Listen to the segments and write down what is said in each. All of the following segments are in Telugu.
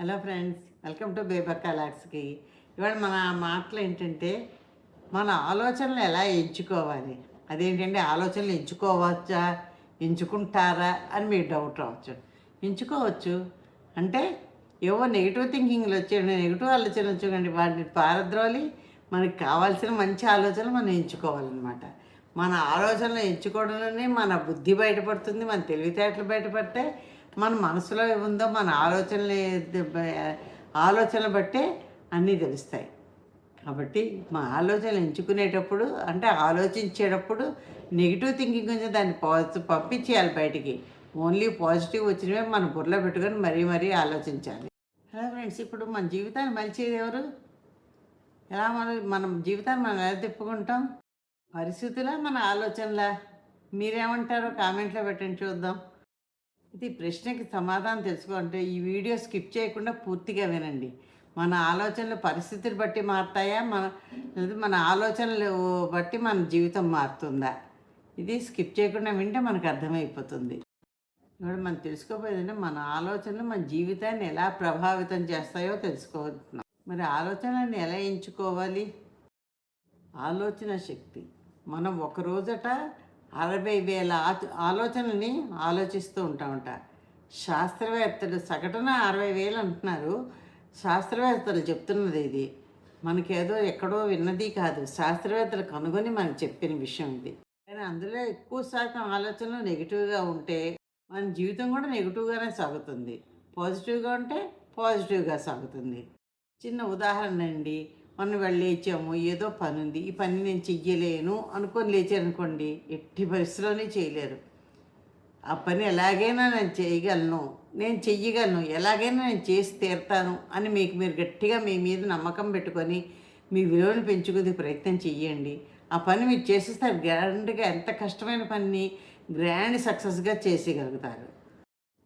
హలో ఫ్రెండ్స్ వెల్కమ్ టు బేబర్ కలాక్స్కి. ఇవాళ మన మాటలు ఏంటంటే మన ఆలోచనలు ఎలా ఎంచుకోవాలి? అదేంటంటే ఆలోచనలు ఎంచుకోవచ్చా? ఎంచుకుంటారా? అని మీకు డౌట్ రావచ్చు. ఎంచుకోవచ్చు. అంటే ఏవో నెగిటివ్ థింకింగ్లు వచ్చాయండి నెగిటివ్ ఆలోచనలు వచ్చాయండి వాటిని పారద్రోలి మనకి కావాల్సిన మంచి ఆలోచనలు మనం ఎంచుకోవాలన్నమాట. మన ఆలోచనలు ఎంచుకోవడంలోనే మన బుద్ధి బయటపడుతుంది మన తెలివితేటలు బయటపడితే మన మనసులో ఉందో మన ఆలోచనలు ఆలోచనలు బట్టే అన్నీ తెలుస్తాయి. కాబట్టి మా ఆలోచనలు ఎంచుకునేటప్పుడు అంటే ఆలోచించేటప్పుడు నెగిటివ్ థింకింగ్ కొంచెం దాన్ని పాజిటివ్ పంపించేయాలి బయటికి. ఓన్లీ పాజిటివ్ వచ్చినవే మన బుర్రలో పెట్టుకొని మరీ మరీ ఆలోచించాలి. హలో ఫ్రెండ్స్ ఇప్పుడు మన జీవితాన్ని మలిచేది ఎవరు? ఎలా మన మనం జీవితాన్ని మనం ఎలా తిప్పుకుంటాం? పరిస్థితులా మన ఆలోచనలా? మీరేమంటారో కామెంట్లో పెట్టండి చూద్దాం. ఇది ప్రశ్నకి సమాధానం తెలుసుకోవాలంటే ఈ వీడియో స్కిప్ చేయకుండా పూర్తిగా వినండి. మన ఆలోచనలు పరిస్థితులు బట్టి మారుతాయా? మన లేదా మన ఆలోచనలు బట్టి మన జీవితం మారుతుందా? ఇది స్కిప్ చేయకుండా వింటే మనకు అర్థమైపోతుంది. ఇప్పుడు మనం తెలుసుకోపోయేదంటే మన ఆలోచనలు మన జీవితాన్ని ఎలా ప్రభావితం చేస్తాయో తెలుసుకోవచ్చు మరి ఆలోచనలను ఎలా ఎంచుకోవాలి? ఆలోచన శక్తి. మనం ఒక రోజట అరవై వేల ఆలోచనని ఆలోచనల్ని ఆలోచిస్తూ ఉంటామంట. శాస్త్రవేత్తలు సగటున అరవై వేలు అంటున్నారు. శాస్త్రవేత్తలు చెప్తున్నది ఇది. మనకేదో ఎక్కడో విన్నది కాదు. శాస్త్రవేత్తలు కనుగొని మనకు చెప్పిన విషయం ఇది. కానీ అందులో ఎక్కువ శాతం ఆలోచనలు నెగిటివ్గా ఉంటే మన జీవితం కూడా నెగిటివ్గానే సాగుతుంది. పాజిటివ్గా ఉంటే పాజిటివ్గా సాగుతుంది. చిన్న ఉదాహరణ అండి మనం వెళ్ళి లేచాము ఏదో పని ఉంది ఈ పని నేను చెయ్యలేను అనుకొని లేచారనుకోండి ఎట్టి పరిస్థితిలోనే చేయలేరు. ఆ పని ఎలాగైనా నేను చేయగలను నేను చెయ్యగలను ఎలాగైనా నేను చేసి తీరుతాను అని మీకు మీరు గట్టిగా మీ మీద నమ్మకం పెట్టుకొని మీ విలువను పెంచుకునే ప్రయత్నం చెయ్యండి. ఆ పని మీరు చేసేస్తారు గ్రాండ్గా ఎంత కష్టమైన పనిని గ్రాండ్ సక్సెస్గా చేసేయగలుగుతారు.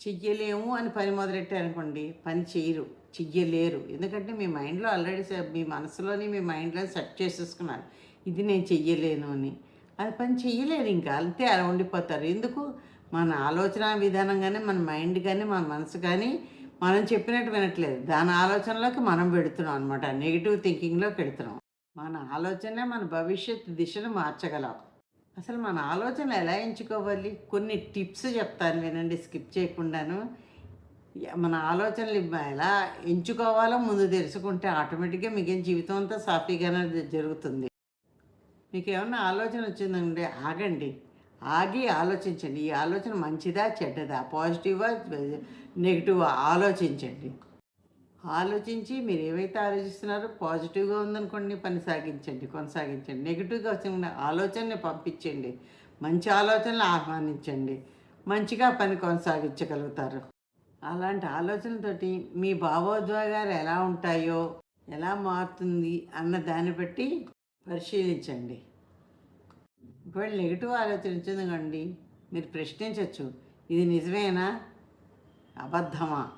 చెయ్యలేము అని పని మొదలెట్టారనుకోండి పని చేయరు. చెయ్యలేరు. ఎందుకంటే మీ మైండ్లో ఆల్రెడీ మీ మనసులోని మీ మైండ్లో సెట్ చేసేసుకున్నారు. ఇది నేను చెయ్యలేను అని. అది పని చెయ్యలేరు ఇంకా. అంతే అలా ఉండిపోతారు. ఎందుకు? మన ఆలోచన విధానం కానీ మన మైండ్ కానీ మన మనసు కానీ మనం చెప్పినట్టు వినట్లేదు. దాని ఆలోచనలోకి మనం పెడుతున్నాం అనమాట నెగిటివ్ థింకింగ్లో పెడుతున్నాం మన ఆలోచనే మన భవిష్యత్ దిశను మార్చగలం అసలు మన ఆలోచనలు ఎలా ఎంచుకోవాలి? కొన్ని టిప్స్ చెప్తాను వినండి. స్కిప్ చేయకుండాను. మన ఆలోచనలు ఎలా ఎంచుకోవాలో? ముందు తెలుసుకుంటే ఆటోమేటిక్గా మీకు జీవితం అంతా సాఫీగానే జరుగుతుంది. మీకు ఏమన్నా ఆలోచన వచ్చిందంటే ఆగండి. ఆగి ఆలోచించండి. ఈ ఆలోచన మంచిదా చెడ్డదా? పాజిటివా నెగిటివా? ఆలోచించండి. ఆలోచించి మీరు ఏవైతే ఆలోచిస్తున్నారో పాజిటివ్గా ఉందనుకోండి పని సాగించండి కొనసాగించండి. నెగిటివ్గా వచ్చిన ఆలోచనని పంపించండి. మంచి ఆలోచనలు ఆహ్వానించండి. మంచిగా పని కొనసాగించగలుగుతారు. అలాంటి ఆలోచనతోటి మీ భావోద్వేగాలు ఎలా ఉంటాయో ఎలా మారుతుంది అన్న దాన్ని బట్టి పరిశీలించండి. ఒకవేళ నెగిటివ్ ఆలోచించదండి మీరు ప్రశ్నించవచ్చు ఇది నిజమేనా? అబద్ధమా?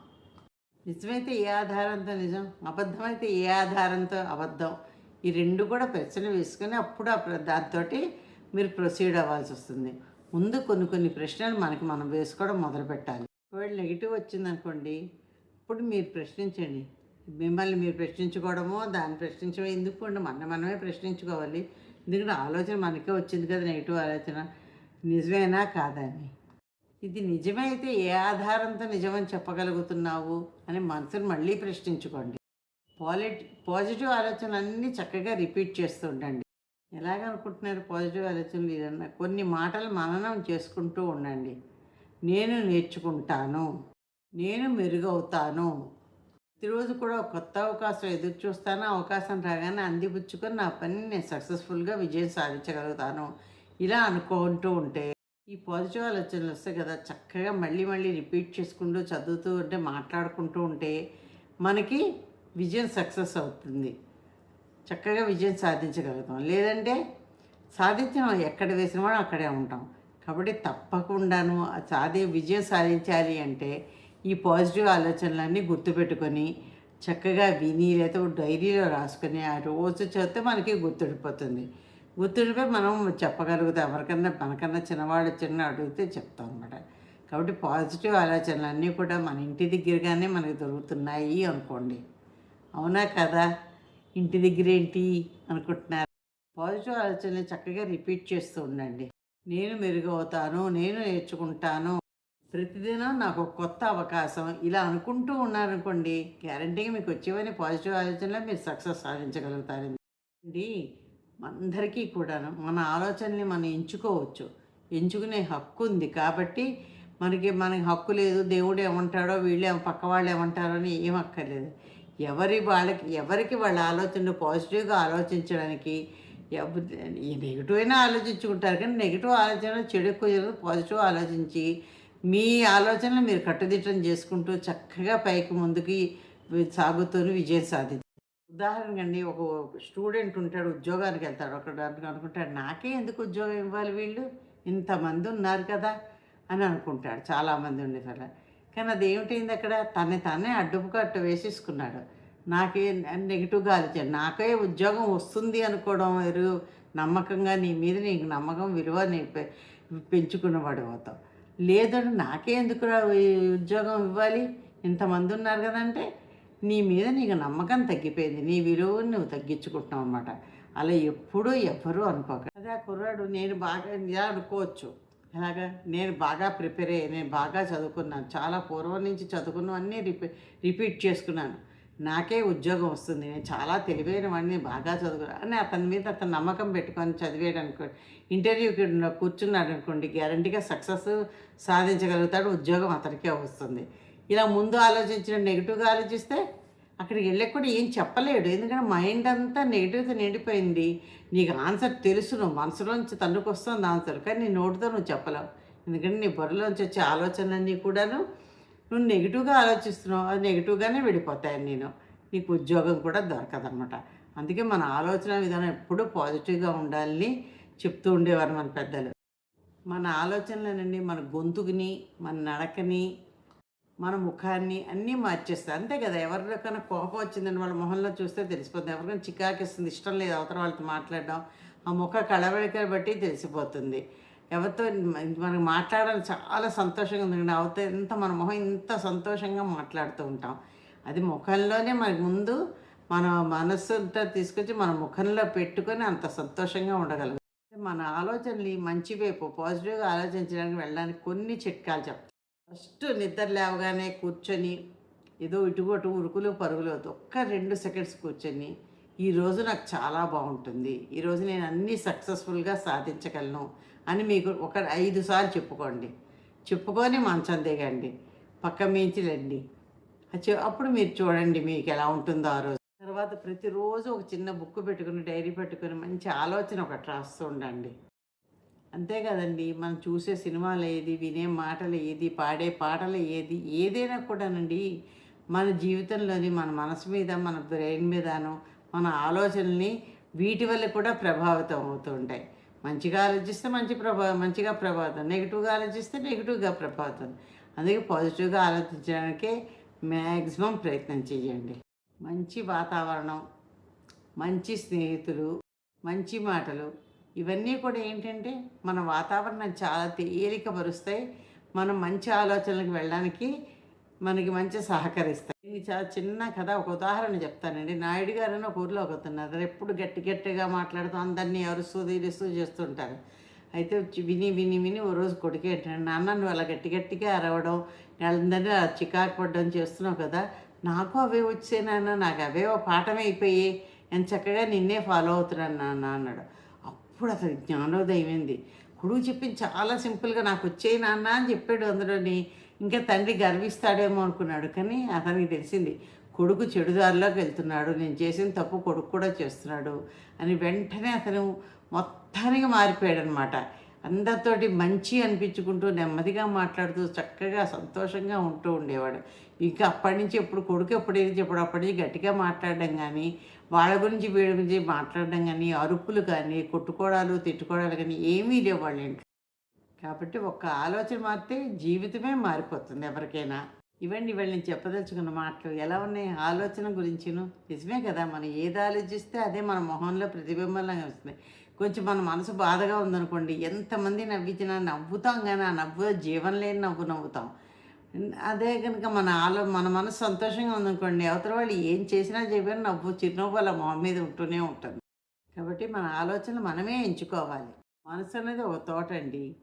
నిజమైతే ఏ ఆధారంతో నిజం? అబద్ధమైతే ఏ ఆధారంతో అబద్ధం? ఈ రెండు కూడా ప్రశ్నలు వేసుకొని అప్పుడు ఆ దాంతోటి మీరు ప్రొసీడ్ అవ్వాల్సి వస్తుంది. ముందు కొన్ని కొన్ని ప్రశ్నలు మనకి మనం వేసుకోవడం మొదలు పెట్టాలి ఒకవేళ నెగిటివ్ వచ్చిందనుకోండి ఇప్పుడు మీరు ప్రశ్నించండి. మిమ్మల్ని మీరు ప్రశ్నించుకోవడమో దాన్ని ప్రశ్నించడం ఎందుకు అండి మన మనమే ప్రశ్నించుకోవాలి. ఎందుకంటే ఆలోచన మనకే వచ్చింది కదా నెగిటివ్ ఆలోచన. నిజమేనా కాదని ఇది నిజమైతే ఏ ఆధారంతో నిజమని చెప్పగలుగుతున్నావు అని మనసును మళ్ళీ ప్రశ్నించుకోండి. పాలిట్ పాజిటివ్ ఆలోచనలన్నీ చక్కగా రిపీట్ చేస్తూ ఉండండి. ఎలాగనుకుంటున్నారు పాజిటివ్ ఆలోచనలు? ఇదన్నా కొన్ని మాటలు మననం చేసుకుంటూ ఉండండి. నేను నేర్చుకుంటాను. నేను మెరుగవుతాను. ప్రతిరోజు కూడా కొత్త అవకాశం ఎదురు చూస్తాను. అవకాశం రాగానే అందిపుచ్చుకొని నా పని నేను సక్సెస్ఫుల్గా విజయం సాధించగలుగుతాను. ఇలా అనుకుంటూ ఉంటే ఈ పాజిటివ్ ఆలోచనలు వస్తాయి కదా. చక్కగా మళ్ళీ మళ్ళీ రిపీట్ చేసుకుంటూ చదువుతూ ఉంటే మాట్లాడుకుంటూ ఉంటే మనకి విజయం సక్సెస్ అవుతుంది. చక్కగా విజయం సాధించగలుగుతాం. లేదంటే సాధించాం ఎక్కడ వేసిన వాడు అక్కడే ఉంటాం. కాబట్టి తప్పకుండాను ఆ సాధి విజయం సాధించాలి అంటే ఈ పాజిటివ్ ఆలోచనలన్నీ గుర్తుపెట్టుకొని చక్కగా విని లేదా డైరీలో రాసుకొని ఆ రోజు చదివితే మనకి గుర్తుండిపోతుంది. గుర్తుండిపోయి మనం చెప్పగలుగుతాం. ఎవరికన్నా మనకన్నా చిన్నవాడు చిన్న అడిగితే చెప్తాం అనమాట కాబట్టి పాజిటివ్ ఆలోచనలు అన్నీ కూడా మన ఇంటి దగ్గరగానే మనకు దొరుకుతున్నాయి అనుకోండి. అవునా కదా? ఇంటి దగ్గర ఏంటి అనుకుంటున్నారు? పాజిటివ్ ఆలోచనలు చక్కగా రిపీట్ చేస్తూ ఉండండి. నేను మెరుగవుతాను నేను నేర్చుకుంటాను. ప్రతిదినం నాకు ఒక కొత్త అవకాశం. ఇలా అనుకుంటూ ఉన్నారనుకోండి గ్యారంటీగా మీకు వచ్చేవని పాజిటివ్ ఆలోచనలో మీరు సక్సెస్ సాధించగలుగుతారు అండి అందరికీ కూడాను మన ఆలోచనని మనం ఎంచుకోవచ్చు. ఎంచుకునే హక్కు ఉంది కాబట్టి మనకి మనకి హక్కు లేదు దేవుడు ఏమంటాడో వీళ్ళు పక్క వాళ్ళు ఏమంటారో అని ఏం అక్కర్లేదు. ఎవరి వాళ్ళకి ఎవరికి వాళ్ళ ఆలోచనలు పాజిటివ్గా ఆలోచించడానికి ఈ నెగిటివ్ అయినా ఆలోచించుకుంటారు కానీ నెగిటివ్ ఆలోచన చెడు ఎక్కువ జరగదు. పాజిటివ్ ఆలోచించి మీ ఆలోచనలు మీరు కట్టుదిట్టం చేసుకుంటూ చక్కగా పైకి ముందుకి సాగుతూ విజయం సాధి ఉదాహరణకండి ఒక స్టూడెంట్ ఉంటాడు ఉద్యోగానికి వెళ్తాడు. ఒకడు అనుకుంటాడు నాకే ఎందుకు ఉద్యోగం ఇవ్వాలి వీళ్ళు? ఇంతమంది ఉన్నారు కదా అని అనుకుంటాడు. చాలామంది ఉండేసరి కానీ అది ఏమిటైంది అక్కడ? తనే తానే అడ్డుపు వేసేసుకున్నాడు. నాకే నెగిటివ్గా ఆలోచన. నాకే ఉద్యోగం వస్తుంది అనుకోవడం వేరు. నమ్మకంగా నీ మీద నీకు నమ్మకం విలువ నీ పె- పెంచుకున్నవాడు అవుతావు. లేదంటే నాకే ఎందుకు ఉద్యోగం ఇవ్వాలి? ఇంతమంది ఉన్నారు కదంటే నీ మీద నీకు నమ్మకం తగ్గిపోయింది. నీ విలువను నువ్వు తగ్గించుకుంటున్నావు అనమాట అలా ఎప్పుడూ ఎవ్వరూ అనుకోక. అదే ఆ కుర్రాడు నేను బాగా ఇలా అనుకోవచ్చు. ఎలాగా? నేను బాగా ప్రిపేర్ అయ్యి నేను బాగా చదువుకున్నాను. చాలా పూర్వం నుంచి చదువుకున్నవన్నీ రిపీ రిపీట్ చేసుకున్నాను. నాకే ఉద్యోగం వస్తుంది. నేను చాలా తెలివైన వాడిని బాగా చదువుకున్నాను అని అతని మీద అతను నమ్మకం పెట్టుకొని చదివాడు అనుకో ఇంటర్వ్యూకి కూర్చున్నాడు అనుకోండి గ్యారంటీగా సక్సెస్ సాధించగలుగుతాడు ఉద్యోగం అతనికే వస్తుంది. ఇలా ముందు ఆలోచించిన నెగిటివ్గా ఆలోచిస్తే అక్కడికి వెళ్ళక కూడా ఏం చెప్పలేడు. ఎందుకంటే మైండ్ అంతా నెగిటివ్తో నిండిపోయింది. నీకు ఆన్సర్ తెలుసు నువ్వు మనసులోంచి తన్నుకు వస్తుంది ఆన్సర్. కానీ నీ నోటితో నువ్వు చెప్పలేవు. ఎందుకంటే నీ బుర్రలోంచి వచ్చే ఆలోచనలన్నీ కూడాను నువ్వు నెగిటివ్గా ఆలోచిస్తున్నావు అది నెగిటివ్గానే విడిపోతాయి నేను. నీకు ఉద్యోగం కూడా దొరకదనమాట అందుకే మన ఆలోచన విధానం ఎప్పుడూ పాజిటివ్గా ఉండాలని చెప్తూ ఉండేవారు మన పెద్దలు. మన ఆలోచనలనండి మన గొంతుకుని మన నడకని మన ముఖాన్ని అన్నీ మార్చేస్తాయి అంతే కదా ఎవరికైనా కోపం వచ్చిందని వాళ్ళ మొహంలో చూస్తే తెలిసిపోతుంది. ఎవరికైనా చికాకిస్తుంది ఇష్టం లేదు అవతల వాళ్ళతో మాట్లాడడం ఆ ముఖ కళవడికలు బట్టి తెలిసిపోతుంది. ఎవరితో మనకు మాట్లాడాలని చాలా సంతోషంగా ఉంది కానీ అవత ఎంత మన మొహం ఇంత సంతోషంగా మాట్లాడుతూ ఉంటాం. అది ముఖంలోనే మనకి ముందు మన మనస్సుతో తీసుకొచ్చి మన ముఖంలో పెట్టుకొని అంత సంతోషంగా ఉండగలుగుతాం మన ఆలోచనలు మంచి వైపు పాజిటివ్గా ఆలోచించడానికి వెళ్ళడానికి కొన్ని చిట్కాలు చెప్తాను ఫస్ట్ నిద్ర లేవగానే కూర్చొని ఏదో ఇటుగోటు ఉరుకులు పరుగులు ఒక్క రెండు సెకండ్స్ కూర్చొని ఈరోజు నాకు చాలా బాగుంటుంది. ఈరోజు నేను అన్నీ సక్సెస్ఫుల్గా సాధించగలను. అని మీకు ఒక ఐదు సార్లు చెప్పుకోండి. చెప్పుకొని మంచం దిగండి. పక్క మించి రండి అప్పుడు మీరు చూడండి మీకు ఎలా ఉంటుందో ఆ రోజు. తర్వాత ప్రతిరోజు ఒక చిన్న బుక్ పెట్టుకుని డైరీ పెట్టుకుని మంచి ఆలోచన ఒకటి రాస్తూ ఉండండి. అంతే కదండి. మనం చూసే సినిమాలు ఏది వినే మాటలు ఏది పాడే పాటలు ఏది ఏదైనా కూడానండి. మన జీవితంలోని మన మనసు మీద మన బ్రెయిన్ మీదను మన ఆలోచనల్ని వీటి వల్ల కూడా ప్రభావితం అవుతూ ఉంటాయి. మంచిగా ఆలోచిస్తే మంచి ప్రభా మంచిగా ప్రభావితం నెగిటివ్గా ఆలోచిస్తే నెగిటివ్గా ప్రభావితం అందుకే పాజిటివ్గా ఆలోచించడానికే మ్యాక్సిమం ప్రయత్నం చేయండి. మంచి వాతావరణం మంచి స్నేహితులు మంచి మాటలు ఇవన్నీ కూడా ఏంటంటే మన వాతావరణం చాలా తేలికపరుస్తాయి. మనం మంచి ఆలోచనలకు వెళ్ళడానికి మనకి మంచి సహకరిస్తాయి. ఇది చాలా చిన్న కథ ఒక ఉదాహరణ చెప్తానండి. నాయుడు గారు అని ఒక ఊర్లో ఒకతున్నారు ఎప్పుడు గట్టి గట్టిగా మాట్లాడుతూ అందరినీ అరుస్తూ తీరుస్తూ చేస్తుంటారు అయితే వచ్చి విని విని విని ఓ రోజు కొడుకు ఏంటంటే నాన్న నువ్వు అలా గట్టి గట్టిగా అరవడం అందరినీ అలా చికాకు పడ్డం చేస్తున్నావు కదా నాకు అవే వచ్చే నాన్న నాకు అవే ఓ పాఠమే అయిపోయి ఎంత చక్కగా నిన్నే ఫాలో అవుతున్నాను నాన్న అన్నాడు. అప్పుడు అసలు జ్ఞానోదయం అయింది. కొడుకు చెప్పింది చాలా సింపుల్గా నాకు వచ్చే నాన్న అని చెప్పాడు అందులోని. ఇంకా తండ్రి గర్విస్తాడేమో అనుకున్నాడు కానీ అతనికి తెలిసింది కొడుకు చెడుదారిలోకి వెళ్తున్నాడు నేను చేసిన తప్పు కొడుకు కూడా చేస్తున్నాడు అని వెంటనే అతను మొత్తానికి మారిపోయాడు అనమాట అందరితోటి మంచి అనిపించుకుంటూ నెమ్మదిగా మాట్లాడుతూ చక్కగా సంతోషంగా ఉంటూ ఉండేవాడు. ఇంకా అప్పటి నుంచి ఎప్పుడు కొడుకు ఎప్పుడు ఏది అప్పటి నుంచి గట్టిగా మాట్లాడడం కానీ వాళ్ళ గురించి వీడి గురించి మాట్లాడడం కానీ అరుపులు కానీ కొట్టుకోవడాలు తిట్టుకోవడాలు కానీ ఏమీ లేవు వాళ్ళ ఇంట్లో. కాబట్టి ఒక్క ఆలోచన మారితే జీవితమే మారిపోతుంది ఎవరికైనా. ఇవన్నీ వీళ్ళు నేను చెప్పదలుచుకున్న మాటలు. ఎలా ఉన్నాయి? ఆలోచన గురించిను? నిజమే కదా మనం ఏది ఆలోచిస్తే అదే మన మొహంలో ప్రతిబింబంలాగా వస్తుంది. కొంచెం మన మనసు బాధగా ఉందనుకోండి ఎంతమంది నవ్వించినా నవ్వుతాం కానీ ఆ నవ్వు జీవం లేని నవ్వు నవ్వుతాం. అదే కనుక మన ఆలో మన మనసు సంతోషంగా ఉందనుకోండి అవతల వాళ్ళు ఏం చేసినా చెప్పినా నవ్వు చిరునవ్వు వాళ్ళ మొహం మీద ఉంటూనే ఉంటుంది. కాబట్టి మన ఆలోచనలు మనమే ఎంచుకోవాలి. మనసు అనేది ఒక తోట అండి.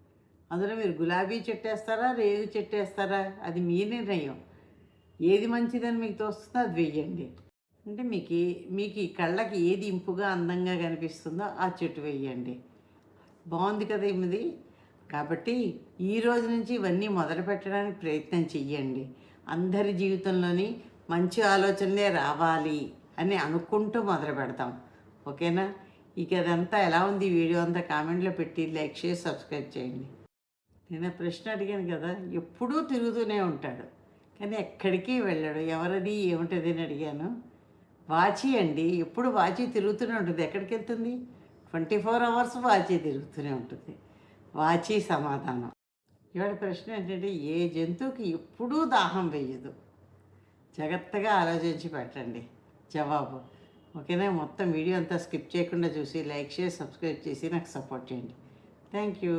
అందులో మీరు గులాబీ చెట్టు వేస్తారా రేగు చెట్టు వేస్తారా అది మీ నిర్ణయం. ఏది మంచిదని మీకు తోస్తుందో అది వెయ్యండి. అంటే మీకు మీకు ఈ కళ్ళకి ఏది ఇంపుగా అందంగా కనిపిస్తుందో ఆ చెట్టు వేయండి బాగుంది కదా ఇది కాబట్టి ఈ రోజు నుంచి ఇవన్నీ మొదలు పెట్టడానికి ప్రయత్నం చెయ్యండి. అందరి జీవితంలోని మంచి ఆలోచనలే రావాలి అని అనుకుంటూ మొదలు పెడతాం. ఓకేనా? ఇక అదంతా ఎలా ఉంది వీడియో అంతా కామెంట్లో పెట్టి లైక్ చేసి సబ్స్క్రైబ్ చేయండి. నేను ఆ ప్రశ్న అడిగాను కదా ఎప్పుడూ తిరుగుతూనే ఉంటాడు. కానీ ఎక్కడికి వెళ్ళాడు ఎవరది ఏమిటది అని అడిగాను. వాచి అండి ఎప్పుడు వాచి తిరుగుతూనే ఉంటుంది. ఎక్కడికి వెళ్తుంది? ట్వంటీ ఫోర్ అవర్స్ వాచి తిరుగుతూనే ఉంటుంది. వాచి సమాధానం. ఇవాళ ప్రశ్న ఏంటంటే ఏ జంతువుకి ఎప్పుడూ దాహం వేయదు? జాగ్రత్తగా ఆలోచించి పెట్టండి. జవాబు. ఓకేనా? మొత్తం వీడియో అంతా స్కిప్ చేయకుండా చూసి లైక్ చేసి సబ్స్క్రైబ్ చేసి నాకు సపోర్ట్ చేయండి. Thank you.